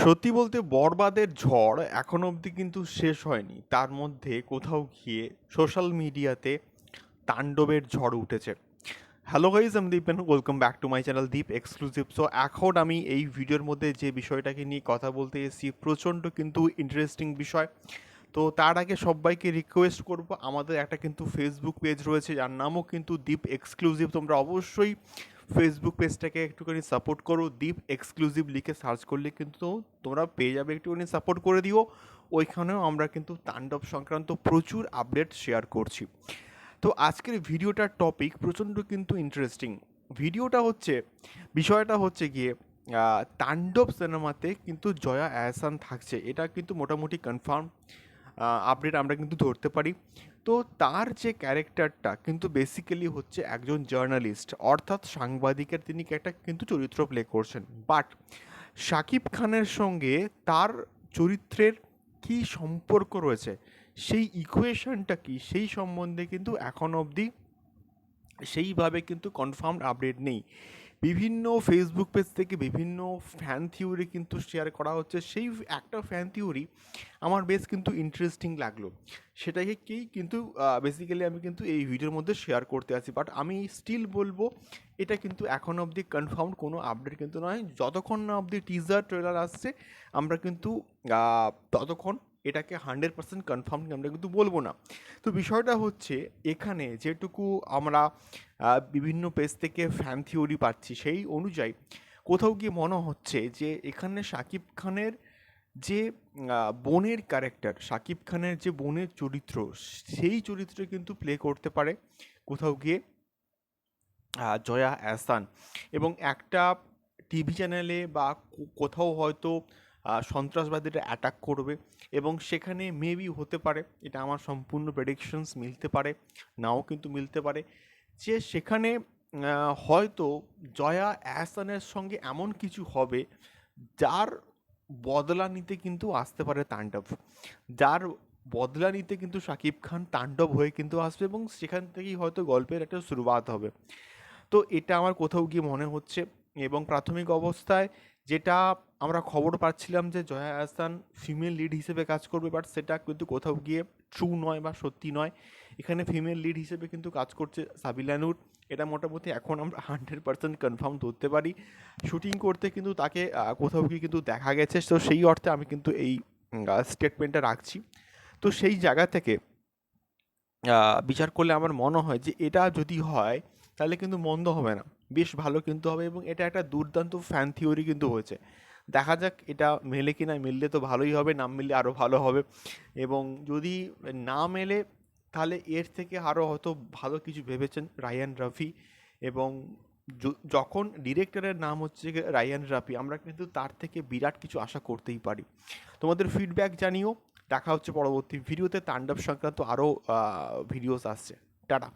সত্যি বলতে বরবাদের ঝড় এখনও অবধি কিন্তু শেষ হয়নি। তার মধ্যে কোথাও গিয়ে সোশ্যাল মিডিয়াতে তাণ্ডবের ঝড় উঠেছে। হ্যালো গাইজ আমি Deep welcome back to my channel Deep exclusive so এখন আমি এই ভিডিওর মধ্যে যে বিষয়টাকে নিয়ে কথা বলতে এসেছি, প্রচণ্ড কিন্তু ইন্টারেস্টিং বিষয়। তো তার আগে সবাইকে রিকোয়েস্ট করব, আমাদের একটা কিন্তু ফেসবুক পেজ রয়েছে, যার নামও কিন্তু দীপ এক্সক্লুসিভ তোমরা অবশ্যই ফেসবুক পেজটাকে একটুখানি সাপোর্ট করো। দীপ এক্সক্লুসিভ লিখে সার্চ করলে কিন্তু তোমরা পেয়ে যাবে। একটুখানি সাপোর্ট করে দিও। ওইখানেও আমরা কিন্তু তাণ্ডব সংক্রান্ত প্রচুর আপডেট শেয়ার করছি। তো আজকের ভিডিওটার টপিক প্রচণ্ড কিন্তু ইন্টারেস্টিং ভিডিওটা হচ্ছে, বিষয়টা হচ্ছে গিয়ে তাণ্ডব সিনেমাতে কিন্তু জয়া আহসান থাকছে। এটা কিন্তু মোটামুটি কনফার্ম আপডেট আমরা কিন্তু ধরতে পারি। তো তার যে ক্যারেক্টারটা কিন্তু বেসিক্যালি হচ্ছে একজন জার্নালিস্ট অর্থাৎ সাংবাদিকের তিনি একটা কিন্তু চরিত্র প্লে করছেন। বাট শাকিব খানের সঙ্গে তার চরিত্রের কী সম্পর্ক রয়েছে, সেই ইকুয়েশনটা কি, সেই সম্বন্ধে কিন্তু এখন অবধি সেইভাবে কিন্তু কনফার্মড আপডেট নেই। বিভিন্ন ফেসবুক পেজ থেকে বিভিন্ন ফ্যান থিওরি কিন্তু শেয়ার করা হচ্ছে। সেই একটা ফ্যান থিওরি আমার বেশ কিন্তু ইন্টারেস্টিং লাগল। সেটাকেই কিন্তু বেসিক্যালি আমি কিন্তু এই ভিডিওর মধ্যে শেয়ার করতে আছি। বাট আমি স্টিল বলব, এটা কিন্তু এখন অবধি কনফার্ম কোনো আপডেট কিন্তু নয়। যতক্ষণ না অবধি টিজার ট্রেলার আসছে, আমরা কিন্তু ততক্ষণ এটাকে হান্ড্রেড পার্সেন্ট কনফার্ম আমরা কিন্তু বলব না। তো বিষয়টা হচ্ছে এখানে যেটুকু আমরা বিভিন্ন পেজ থেকে ফ্যান থিওরি পাচ্ছি সেই অনুযায়ী কোথাও গিয়ে মনে হচ্ছে যে এখানে শাকিব খানের যে বোনের ক্যারেক্টার শাকিব খানের যে বোনের চরিত্র, সেই চরিত্রে কিন্তু প্লে করতে পারে কোথাও গিয়ে জয়া আহসান এবং একটা টিভি চ্যানেলে বা কোথাও হয়তো সন্ত্রাসবাদীরা অ্যাটাক করবে এবং সেখানে মেবি হতে পারে, এটা আমার সম্পূর্ণ প্রেডিকশনস মিলতে পারে, নাও কিন্তু মিলতে পারে, যে সেখানে হয়তো জয়া আহসানের সঙ্গে এমন কিছু হবে যার বদলা নিতে কিন্তু আসতে পারে তাণ্ডব। যার বদলা নিতে কিন্তু শাকিব খান তাণ্ডব হয়ে কিন্তু আসবে এবং সেখান থেকেই হয়তো গল্পের একটা শুরুয়াত হবে। তো এটা আমার কোথাও গিয়ে মনে হচ্ছে এবং প্রাথমিক অবস্থায় যেটা আমরা খবর পাচ্ছিলাম যে জয়া আহসান ফিমেল লিড হিসেবে কাজ করবে বাট সেটা কিন্তু কোথাও গিয়ে ট্রু নয় বা সত্যি নয়। এখানে ফিমেল লিড হিসেবে কিন্তু কাজ করছে সাবিলানুর এটা মোটামুটি এখন আমরা হান্ড্রেড পার্সেন্ট কনফার্ম ধরতে পারি। শুটিং করতে কিন্তু তাকে কোথাও গিয়ে কিন্তু দেখা গেছে। তো সেই অর্থে আমি কিন্তু এই স্টেটমেন্টটা রাখছি। তো সেই জায়গা থেকে বিচার করলে আমার মনে হয় যে এটা যদি হয়, তাহলে কিন্তু মন্দ হবে না। বেশ ভালো কিন্তু হবে এবং এটা একটা দুর্দান্ত ফ্যান থিওরি কিন্তু হয়েছে। দেখা যাক এটা মেলে কি না মিললে তো ভালোই হবে, না মিললে আরও ভালো হবে। এবং যদি না মেলে, তাহলে এর থেকে আরও হয়তো ভালো কিছু ভেবেছেন রায়ান রাফি। এবং যখন ডিরেক্টরের নাম হচ্ছে রায়ান রাফি, আমরা কিন্তু তার থেকে বিরাট কিছু আশা করতেই পারি। তোমাদের ফিডব্যাক জানিও। দেখা হচ্ছে পরবর্তী ভিডিওতে তাণ্ডব সংক্রান্ত আরও ভিডিওস আসছে। টাটা।